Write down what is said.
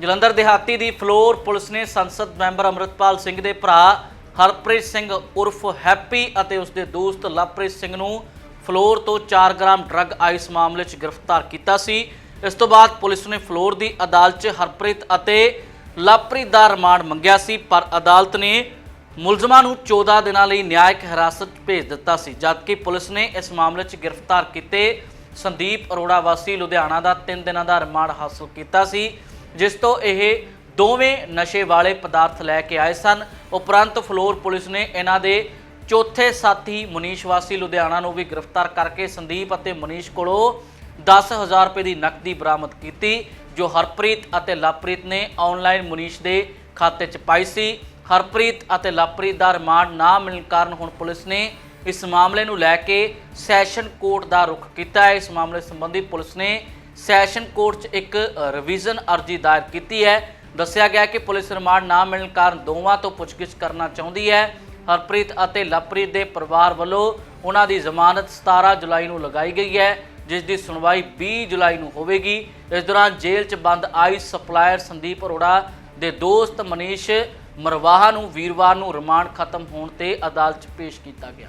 ਜਲੰਧਰ ਦਿਹਾਤੀ ਦੀ floor police ਨੇ ਸੰਸਦ ਮੈਂਬਰ ਅਮਰਿਤਪਾਲ ਸਿੰਘ ਦੇ ਭਰਾ ਹਰਪ੍ਰੀਤ ਸਿੰਘ ਉਰਫ ਹੈਪੀ ਅਤੇ ਉਸ ਦੇ ਦੋਸਤ ਲਵਪ੍ਰੀਤ ਸਿੰਘ ਨੂੰ ਫਲੋਰ ਤੋਂ 4 ਗ੍ਰਾਮ ਡਰੱਗ ਆਈਸ ਮਾਮਲੇ 'ਚ ਗ੍ਰਿਫਤਾਰ ਕੀਤਾ ਸੀ। ਇਸ ਤੋਂ ਬਾਅਦ ਪੁਲਿਸ ਨੇ ਫਲੋਰ ਦੀ ਅਦਾਲਤ 'ਚ ਹਰਪ੍ਰੀਤ ਅਤੇ ਲਵਪ੍ਰੀਤ ਦਾ ਰਿਮਾਂਡ ਮੰਗਿਆ ਸੀ, ਪਰ ਅਦਾਲਤ ਨੇ ਮੁਲਜ਼ਮਾਂ ਨੂੰ 14 ਦਿਨਾਂ ਲਈ ਨਿਆਇਕ ਹਿਰਾਸਤ 'ਚ ਭੇਜ ਦਿੱਤਾ ਸੀ, ਜਦਕਿ ਪੁਲਿਸ ਨੇ ਇਸ ਮਾਮਲੇ 'ਚ ਗ੍ਰਿਫਤਾਰ ਕੀਤੇ ਸੰਦੀਪ ਅਰੋੜਾ ਵਾਸੀ ਲੁਧਿਆਣਾ ਦਾ 3 ਦਿਨਾਂ ਦਾ ਰਿਮਾਂਡ ਹਾਸਲ ਕੀਤਾ ਸੀ। ਜਿਸ ਤੋਂ ਇਹ ਦੋਵੇਂ ਨਸ਼ੇ ਵਾਲੇ ਪਦਾਰਥ ਲੈ ਕੇ ਆਏ ਸਨ। ਉਪਰੰਤ ਫਲੋਰ ਪੁਲਿਸ ਨੇ ਇਹਨਾਂ ਦੇ ਚੌਥੇ ਸਾਥੀ ਮਨੀਸ਼ ਵਾਸੀ ਲੁਧਿਆਣਾ ਨੂੰ ਵੀ ਗ੍ਰਿਫਤਾਰ ਕਰਕੇ ਸੰਦੀਪ ਅਤੇ ਮਨੀਸ਼ ਕੋਲੋਂ 10000 ਰੁਪਏ ਦੀ ਨਕਦੀ ਬਰਾਮਦ ਕੀਤੀ, ਜੋ ਹਰਪ੍ਰੀਤ ਅਤੇ ਲਵਪ੍ਰੀਤ ਨੇ ਆਨਲਾਈਨ ਮਨੀਸ਼ ਦੇ ਖਾਤੇ 'ਚ ਪਾਈ ਸੀ। ਹਰਪ੍ਰੀਤ ਅਤੇ ਲਵਪ੍ਰੀਤ ਦਾ ਰਿਮਾਂਡ ਨਾ ਮਿਲਣ ਕਾਰਨ ਹੁਣ ਪੁਲਿਸ ਨੇ ਇਸ ਮਾਮਲੇ ਨੂੰ ਲੈ ਕੇ ਸੈਸ਼ਨ ਕੋਰਟ ਦਾ ਰੁਖ ਕੀਤਾ ਹੈ। ਇਸ ਮਾਮਲੇ ਸੰਬੰਧੀ ਪੁਲਿਸ ਨੇ ਸੈਸ਼ਨ ਕੋਰਟ 'ਚ ਇੱਕ ਰਿਵੀਜ਼ਨ ਅਰਜ਼ੀ ਦਾਇਰ ਕੀਤੀ ਹੈ। ਦੱਸਿਆ ਗਿਆ ਕਿ ਪੁਲਿਸ ਰਿਮਾਂਡ ਨਾ ਮਿਲਣ ਕਾਰਨ ਦੋਵਾਂ ਤੋਂ ਪੁੱਛਗਿੱਛ ਕਰਨਾ ਚਾਹੁੰਦੀ ਹੈ। ਹਰਪ੍ਰੀਤ ਅਤੇ ਲਵਪ੍ਰੀਤ ਦੇ ਪਰਿਵਾਰ ਵੱਲੋਂ ਉਹਨਾਂ ਦੀ ਜ਼ਮਾਨਤ 17 ਜੁਲਾਈ ਨੂੰ ਲਗਾਈ ਗਈ ਹੈ, ਜਿਸ ਦੀ ਸੁਣਵਾਈ 20 ਜੁਲਾਈ ਨੂੰ ਹੋਵੇਗੀ। ਇਸ ਦੌਰਾਨ ਜੇਲ੍ਹ 'ਚ ਬੰਦ ਆਈਸ ਸਪਲਾਇਰ ਸੰਦੀਪ ਅਰੋੜਾ ਦੇ ਦੋਸਤ ਮਨੀਸ਼ ਮਰਵਾਹਾ ਨੂੰ ਵੀਰਵਾਰ ਨੂੰ ਰਿਮਾਂਡ ਖਤਮ ਹੋਣ ਤੇ ਅਦਾਲਤ 'ਚ ਪੇਸ਼ ਕੀਤਾ ਗਿਆ।